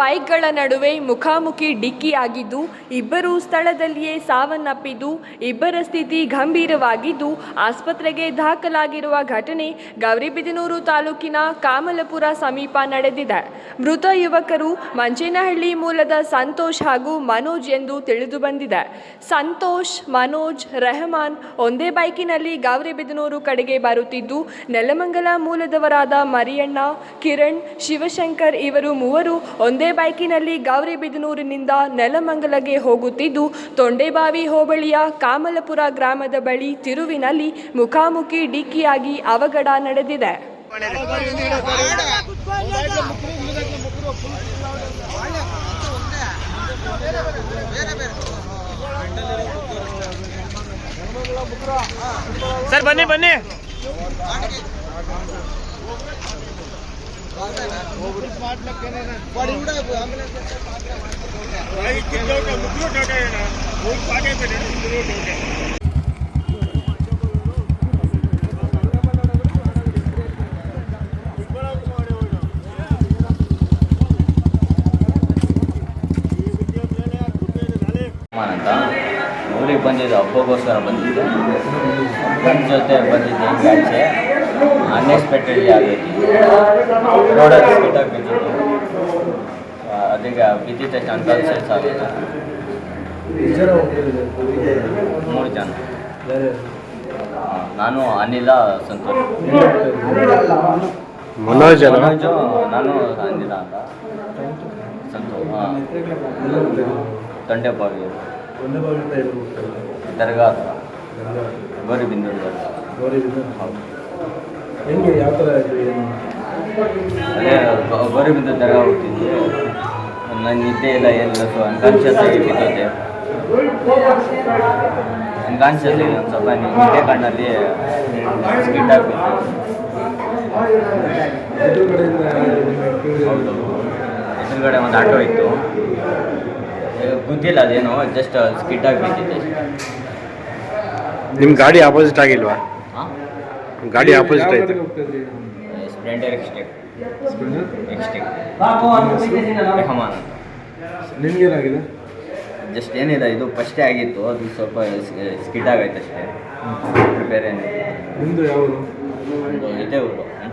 ಬೈಕ್ಗಳ ನಡುವೆ ಮುಖಾಮುಖಿ ಡಿಕ್ಕಿಯಾಗಿದ್ದು, ಇಬ್ಬರು ಸ್ಥಳದಲ್ಲಿಯೇ ಸಾವನ್ನಪ್ಪಿದ್ದು, ಇಬ್ಬರ ಸ್ಥಿತಿ ಗಂಭೀರವಾಗಿದ್ದು, ಆಸ್ಪತ್ರೆಗೆ ದಾಖಲಾಗಿರುವ ಘಟನೆ ಗೌರಿಬಿದನೂರು ತಾಲೂಕಿನ ಕಾಮಲಪುರ ಸಮೀಪ ನಡೆದಿದೆ. ಮೃತ ಯುವಕರು ಮಂಚೇನಹಳ್ಳಿ ಮೂಲದ ಸಂತೋಷ್ ಹಾಗೂ ಮನೋಜ್ ಎಂದು ತಿಳಿದು ಬಂದಿದೆ ಸಂತೋಷ್, ಮನೋಜ್, ರೆಹಮಾನ್ ಒಂದೇ ಬೈಕಿನಲ್ಲಿ ಗೌರಿಬಿದನೂರು ಕಡೆಗೆ ಬರುತ್ತಿದ್ದು, ನೆಲಮಂಗಲ ಮೂಲದವರಾದ ಮರಿಯಣ್ಣ, ಕಿರಣ್, ಶಿವಶಂಕರ್ ಇವರು ಮೂವರು ಒಂದೇ ಬೈಕಿನಲ್ಲಿ ಗೌರಿಬಿದನೂರಿನಿಂದ ನೆಲಮಂಗಲಗೆ ಹೋಗುತ್ತಿದ್ದು, ತೊಂಡೆಬಾವಿ ಹೋಬಳಿಯ ಕಾಮಲಪುರ ಗ್ರಾಮದ ಬಳಿ ತಿರುವಿನಲ್ಲಿ ಮುಖಾಮುಖಿ ಡಿಕ್ಕಿಯಾಗಿ ಅವಘಡ ನಡೆದಿದೆ. ಸರ್, ಬನ್ನಿ ಬನ್ನಿ. ಊರಿಗೆ ಬಂದಿದ್ದು ಹಬ್ಬಕ್ಕೋಸ್ಕರ ಬಂದಿದ್ದೆ. ಅಪ್ಪನ ಜೊತೆ ಬಂದಿದ್ದೆ ಆಚೆ? ಅನ್ಎಕ್ಸ್ಪೆಕ್ಟೆಡ್ಲಿ ಆಗೈತಿ ರೋಡಲ್ಲಿ ಸ್ಪೀಟಾಗಿ ಬಿದ್ದಿದ್ದು ಆ, ಅದಕ್ಕೆ ಬಿದ್ದಿದ್ದ ತಕ್ಷಣ ಅನ್ಕಾನ್ಸಿಯಸ್ ಆಗುತ್ತೆ ಮೂರು ಜನ. ನಾನು ಅನಿಲ ಸಂತೋಷ್. ಮನೋಜ್ ಮನೋಜು ನಾನು ಅನಿಲ ಅಂತ. ಸಂತೋಷ್ ಹಾಂ. ತೊಂಡೆಬಾವಿ. ದರ್ಗಾ ಹತ್ರ ಗೌರಿಬಿಂದೂರು ದರ್ಗಾ ಹೌದು. ಹೆಂಗೆ ಯಾವ ಥರ ಅದೇ ಗೌ- ಗೌರಿಬಿಂದೂರು ದರ್ಗಾ ಹೋಗ್ತಿದ್ದೆ ನನ್ನ ನಿದ್ದೆ ಇಲ್ಲ ಏನಿಲ್ಲ ಸೊ ಅನ್ಕಾನ್ಷಿಯಸ್ ಆಗಿ ಬಿದ್ದೋದೆ ಅನ್ಕಾನ್ಷಿಯಸ್ ಆಗಿ ಒಂದು ಸ್ವಲ್ಪ ನಿದ್ದೆ ಕಣ್ಣಲ್ಲಿ ಸ್ಕಿಟ್ ಆಗಿಬಿಟ್ಟು ಎದುರುಗಡೆ ಒಂದು ಆಟೋ ಇತ್ತು. ಗುದ್ದಿಲ್ಲ ಗೊತ್ತಿಲ್ಲ ಅದೇನು ಜಸ್ಟ್ ಸ್ಕಿಟ್ ಆಗಿ ನಿಮ್ಮ ನಿಮ್ ಗಾಡಿ ಆಪೋಸಿಟ್ ಆಗಿಲ್ವಾ? ಗಾಡಿ ಆಪೋಸಿಟ್ ಐತೆ. Splendor Xtec Xtec Rehman. ಏನಾಗಿದೆ? ಜಸ್ಟ್ ಏನಿದೆ ಇದು ಫಸ್ಟ್ ಆಗಿತ್ತು. ಅದು ಸ್ವಲ್ಪ ಸ್ಕಿಡ್ ಆಗೈತೆ ಅಷ್ಟೇ. ಬೇರೆ ಏನಿಲ್ಲ. ನಿಮ್ಮದು ಯಾವುದು ಒಂದು ಇದೇ ಊರು ಅಂಚನಹಳ್ಳಿ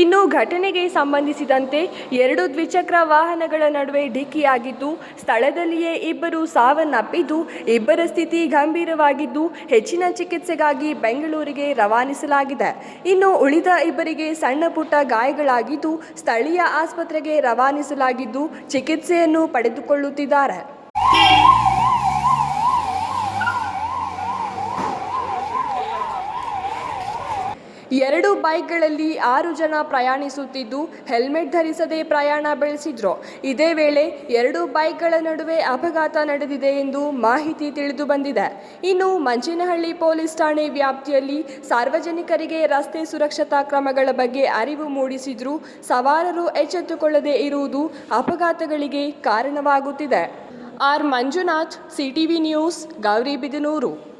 ಇನ್ನು ಘಟನೆಗೆ ಸಂಬಂಧಿಸಿದಂತೆ ಎರಡು ದ್ವಿಚಕ್ರ ವಾಹನಗಳ ನಡುವೆ ಡಿಕ್ಕಿಯಾಗಿದ್ದು, ಸ್ಥಳದಲ್ಲಿಯೇ ಇಬ್ಬರು ಸಾವನ್ನಪ್ಪಿದ್ದು, ಇಬ್ಬರ ಸ್ಥಿತಿ ಗಂಭೀರವಾಗಿದ್ದು, ಹೆಚ್ಚಿನ ಚಿಕಿತ್ಸೆಗಾಗಿ ಬೆಂಗಳೂರಿಗೆ ರವಾನಿಸಲಾಗಿದೆ. ಇನ್ನು ಉಳಿದ ಇಬ್ಬರಿಗೆ ಸಣ್ಣ ಪುಟ್ಟ ಗಾಯಗಳಾಗಿದ್ದು, ಸ್ಥಳೀಯ ಆಸ್ಪತ್ರೆಗೆ ರವಾನಿಸಲಾಗಿದ್ದು, ಚಿಕಿತ್ಸೆಯನ್ನು ಪಡೆದುಕೊಳ್ಳುತ್ತಿದ್ದಾರೆ. ಎರಡು ಬೈಕ್ಗಳಲ್ಲಿ ಆರು ಜನ ಪ್ರಯಾಣಿಸುತ್ತಿದ್ದು, ಹೆಲ್ಮೆಟ್ ಧರಿಸದೆ ಪ್ರಯಾಣ ಬೆಳೆಸಿದ್ರು. ಇದೇ ವೇಳೆ ಎರಡು ಬೈಕ್ಗಳ ನಡುವೆ ಅಪಘಾತ ನಡೆದಿದೆ ಎಂದು ಮಾಹಿತಿ ತಿಳಿದು ಬಂದಿದೆ ಇನ್ನು ಮಂಚೇನಹಳ್ಳಿ ಪೊಲೀಸ್ ಠಾಣೆ ವ್ಯಾಪ್ತಿಯಲ್ಲಿ ಸಾರ್ವಜನಿಕರಿಗೆ ರಸ್ತೆ ಸುರಕ್ಷತಾ ಕ್ರಮಗಳ ಬಗ್ಗೆ ಅರಿವು ಮೂಡಿಸಿದ್ರು, ಸವಾರರು ಎಚ್ಚೆತ್ತುಕೊಳ್ಳದೆ ಇರುವುದು ಅಪಘಾತಗಳಿಗೆ ಕಾರಣವಾಗುತ್ತಿದೆ. R Manjunath, CTV news Gauribidanur